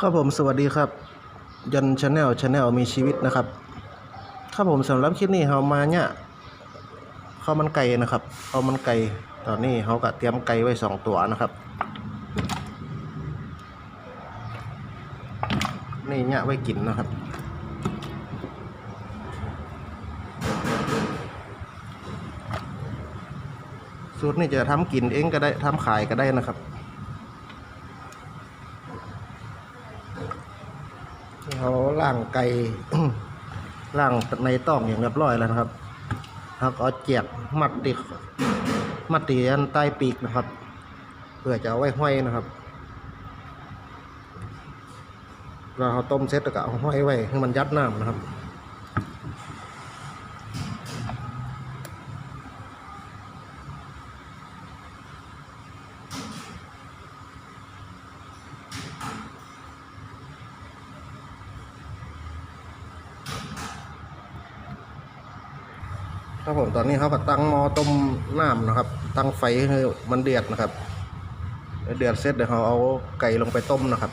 ครับผมสวัสดีครับ ยันชาแนลชาแนลมีชีวิตนะครับครับผมสำหรับคลิปนี้เรามาเนี่ยข้าวมันไก่นะครับข้าวมันไก่ตอนนี้เขาก็เตรียมไก่ไว้สองตัวนะครับ นี่เนี่ยไว้กินนะครับสูตรนี่จะทำกินเองก็ได้ทำขายก็ได้นะครับ เขา ล่างไก่ล่างในต้องอย่างเรียบร้อยแล้วนะครับแล้วก็เจียกมัดติดมัดตีอันใต้ปีกนะครับ เพื่อจะเอาไว้ห้อยนะครับเราเอาต้มเสร็จแล้วก็เอาห้อยไว้ให้มันยัดน้ำนะครับ ตอนนี้เขาก็ตั้งหม้อต้มน้ำนะครับ ตั้งไฟให้มันเดือดนะครับ เดือดเสร็จเดี๋ยวเขาเอาไก่ลงไปต้มนะครับ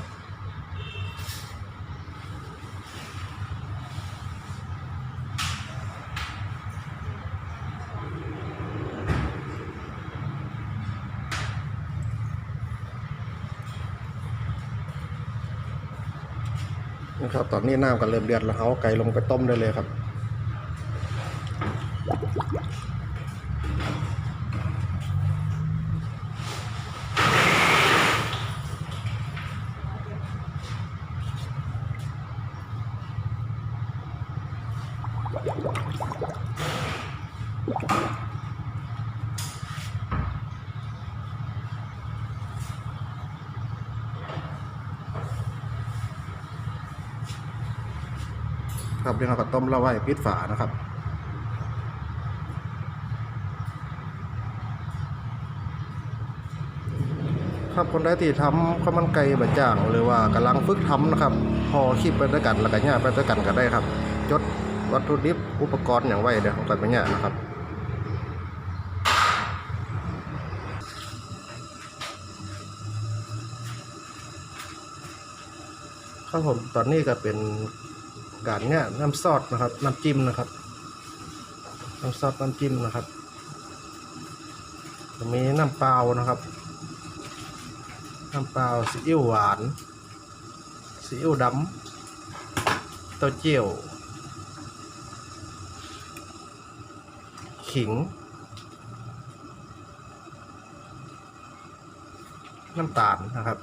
นะครับตอนนี้น้ำก็เริ่มเดือดแล้วเขาเอาไก่ลงไปต้มได้เลยครับ ครับนี่เราก็ต้มแล้วไว้ปิดฝานะครับ ครับคนใดที่ทำข้าวมันไก่บะจ่าง หรือว่ากำลังฝึกทำนะครับพอคลิปไปด้วยกันแล้วก็ย่าไปด้วยกันก็ได้ครับ จดวัตถุดิบอุปกรณ์อย่างไว้เดี๋ยวของกันไปเนี่ยนะครับครับผมตอนนี้ก็เป็นการเนี่ยน้ำซอสนะครับ น้ำจิ้มนะครับน้ำซอสน้ำจิ้มนะครับจะมีน้ำเปล่านะครับ น้ำเปล่าซีอิ๊วหวานซีอิ๊วดำเต้าเจี้ยว ขิง น้ำตาลนะครับ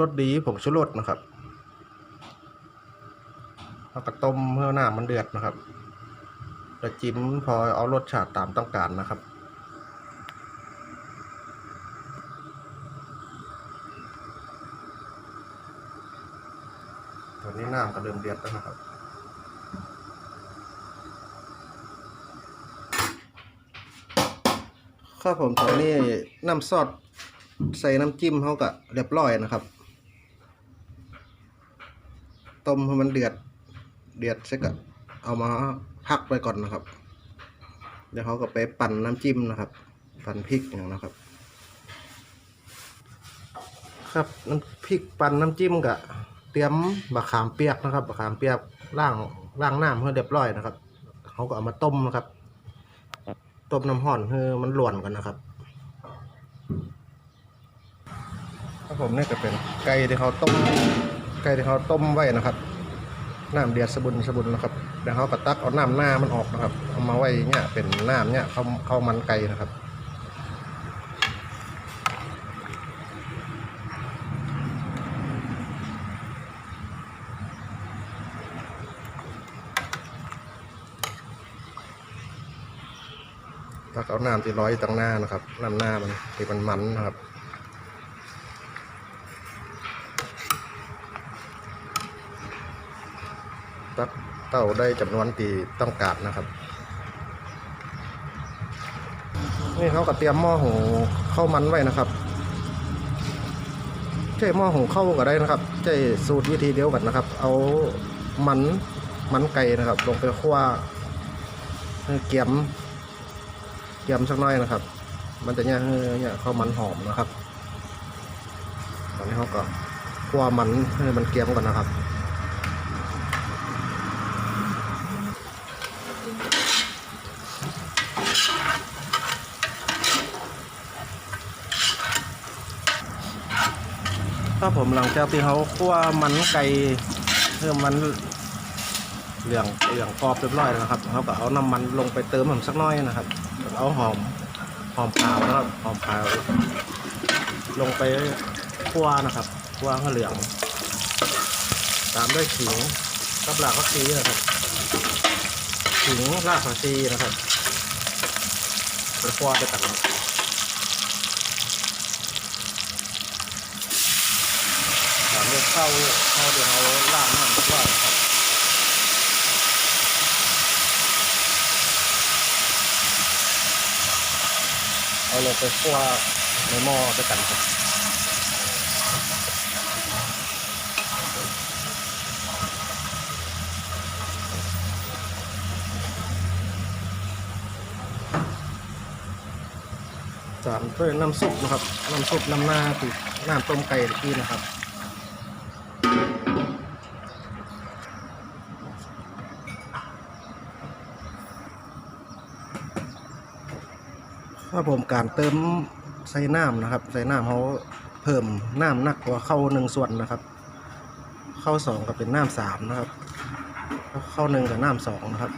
รสดีผงชูรสนะครับแล้วก็ต้มเพื่อหน้ามันเดือดนะครับแล้วจิ้มพอเอารสชาติตามต้องการนะครับตอนนี้น้ำก็เริ่มเดือดแล้วนะครับครับผมตอนนี้น้ำซอสใส่น้ำจิ้มเขาก็เรียบร้อยนะครับ ต้มให้มันเดือด เดือดเสร็จก็เอามาพักไปก่อนนะครับ เดี๋ยวเขาก็ไปปั่นน้ำจิ้มนะครับ ปั่นพริกอย่างนะครับ ครับน้ำพริกปั่นน้ำจิ้มก็เตรียมบะขามเปียกนะครับบะขามเปียกล่างล่างน้ำให้เรียบร้อยนะครับเขาก็เอามาต้มนะครับ ต้มน้ำห่อนให้มันหลวนกันนะครับครับผมนี่ก็เป็นไก่ที่เขาต้ม ไก่ที่เขาต้มไว้นะครับน้ำเดือดสะบุนสะบุนนะครับเดี๋ยวเขาก็ตักเอาน้ำหน้ามันออกนะครับเอามาไว้เนี่ยเป็นน้ำเนี่ยเขาเขามันไก่นะครับตักเอาน้ำที่ร้อยตั้งหน้านะครับน้ำหน้ามันที่มันมันนะครับ เต้าได้จำนวนที่ต้องการนะครับ นี่เขาก็เตรียมหม้อหูข้าวมันไว้นะครับใช้หม้อหุงข้าวก็ได้นะครับใช้สูตรวิธีเดียวกันนะครับ เอามันมันไก่นะครับ ลงไปคั่วให้เกียมเกียมสักหน่อยนะครับ มันจะเนี่ยเนี่ยข้าวมันหอมนะครับ ตอนนี้เขาก็คั่วมันให้มันเกียมก่อนนะครับ ถ้าผมหลังจากที่เขาคั่วมันไก่เพื่อมันเหลืองเหลืองกรอบเรียบร้อยแล้วนะครับเขาก็เอาน้ำมันลงไปเติมมันสักน้อยนะครับเอาหอมหอมขาวนะครับหอมขาวลงไปคั่วนะครับคั่วให้เหลือง ตามด้วยขิงกับหลากผักชีนะครับขิงรากผักชีนะครับไปคั่วไปตัดครั บตามด้วยข้าวข้าเดี๋ยวเขาล่างน้ำเรียบร้อยครับเอาลงไปคั่วในหม้อด้วยกันครับตามด้วยน้ำซุปนะครับ น้ำซุปน้ำหน้าติดน้ำต้มไก่ตะกี้นะครับ ครับผมการเติมใส่น้ำนะครับ ใส่น้ำเขาเพิ่มน้ำหนักกว่าเข้าหนึ่งส่วนนะครับ เข้าสองก็เป็นน้ำสามนะครับ เข้าหนึ่งกับน้ำสองนะครับ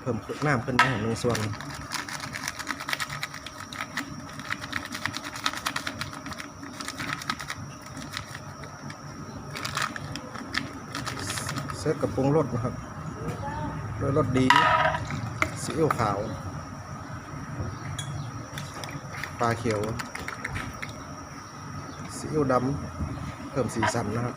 เพิ่มน้ำขึ้นมาหนึ่งส่วนเซตกับปรุงรสนะครับด้วยรสดี ซีอิ๊วขาว ปลาเขียว ซีอิ๊วดำเพิ่มสีสันนะครับ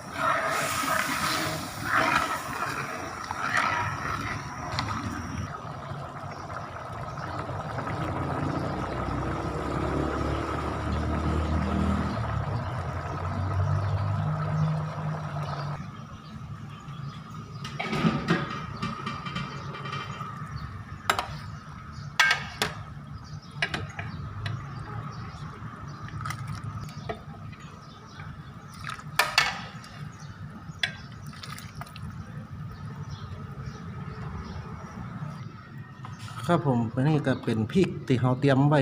ครับผมอันนี้ก็เป็นพริกที่เราเตรียมไว้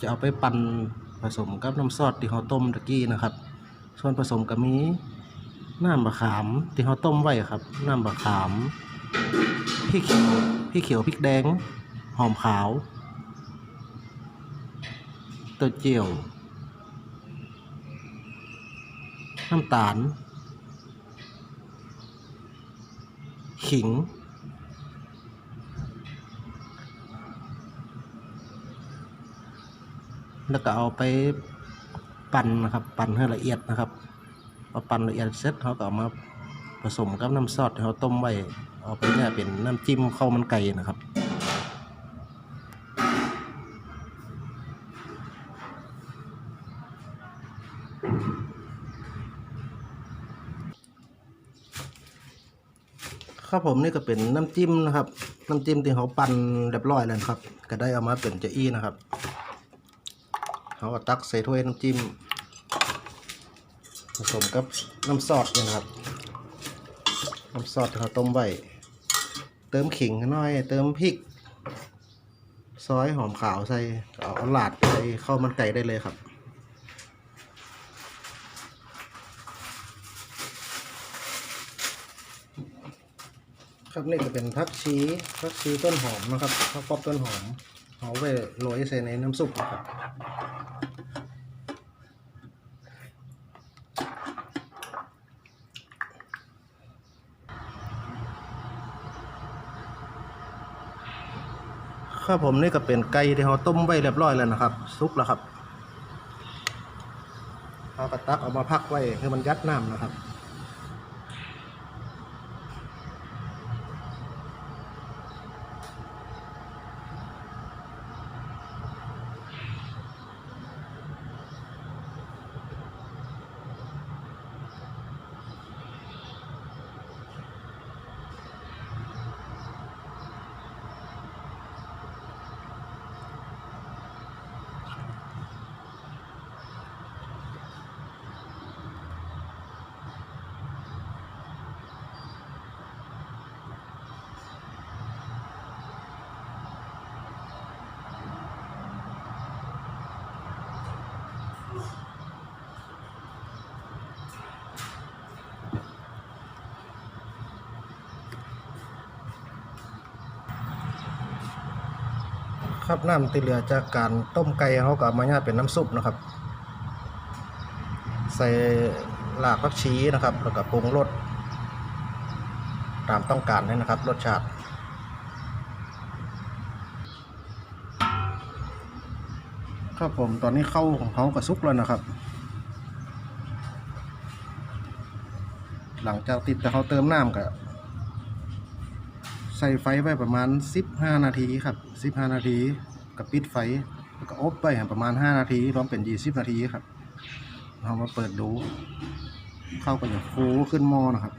จะเอาไปปั่นผสมกับน้ำซอสที่เราต้มตะกี้นะครับ ส่วนผสมก็มีน้ำมะขามที่เราต้มไว้ครับ น้ำมะขามพริกเขียวพริกเขียวพริกแดง หอมขาวเต้าเจี้ยว น้ำตาล ขิง แล้วก็เอาไปปั่นนะครับปั่นให้ละเอียดนะครับพอปั่นละเอียดเสร็จเขาก็เอามาผสมกับน้ำซอสที่เขาต้มไว้เอาไปเนี่ยเป็นน้ำจิ้มข้าวมันไก่นะครับครับผมนี่ก็เป็นน้ำจิ้มนะครับ น้ำจิ้มที่เขาปั่นเรียบร้อยแล้วนะครับ ก็ได้เอามาเป็นเจอี้นะครับ เขาก็ตักใส่ถ้วยน้ำจิ้ม ผสมกับน้ำซอสนะครับ น้ำซอสที่เขาต้มไว้เติมขิงหน่อย เติมพริก ซอยหอมขาวใส่เอาหลาดใส่ข้าวมันไก่ได้เลยครับครับนี่ก็เป็นผักชีผักชีต้นหอมนะครับผักปอบต้นหอมเอาไว้โรยใส่ในน้ำซุปนะครับ ครับผมนี่ก็เป็นไก่ที่เราต้มไว้เรียบร้อยแล้วนะครับซุปแล้วครับเอากระตักออกมาพักไว้ให้มันยัดน้ำนะครับ ครับน้ำที่เหลือจากการต้มไก่เขาก็เอามาย่าเป็นน้ำซุปนะครับ ใส่รากผักชีนะครับ แล้วก็ปรุงรสตามต้องการเลยนะครับ รสชาติ ครับผมตอนนี้เข้าของเขาก็สุกแล้วนะครับ หลังจากติดแต่เขาเติมน้ำก็ใส่ไฟไว้ประมาณ 15 นาทีครับ15 นาทีกับปิดไฟแล้วก็อบไว้ประมาณ 5 นาทีรวมเป็น 20 นาทีครับเรามาเปิดดู เข้าก็จะฟูขึ้นมอนะครับ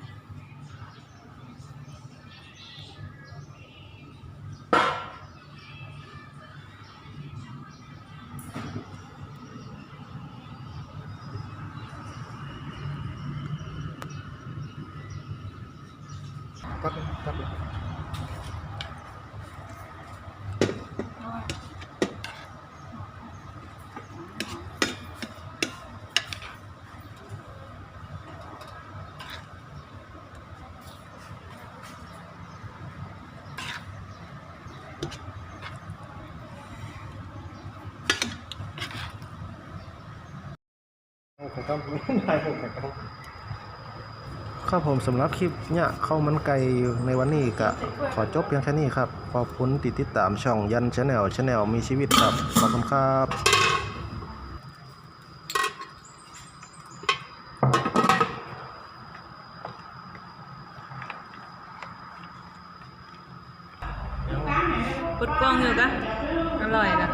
ก็ก็ผ มต้องได้ผมต้อง ครับผมสำหรับคลิปเนี่ยเข้ามันไก่ในวันนี้ก็ขอจบเพียงแค่นี้ครับ ขอบคุณที่ติดตามช่องยันชาแนลชาแนลมีชีวิตครับ ขอบคุณครับปดกล้องอยู่กะอร่อยนะ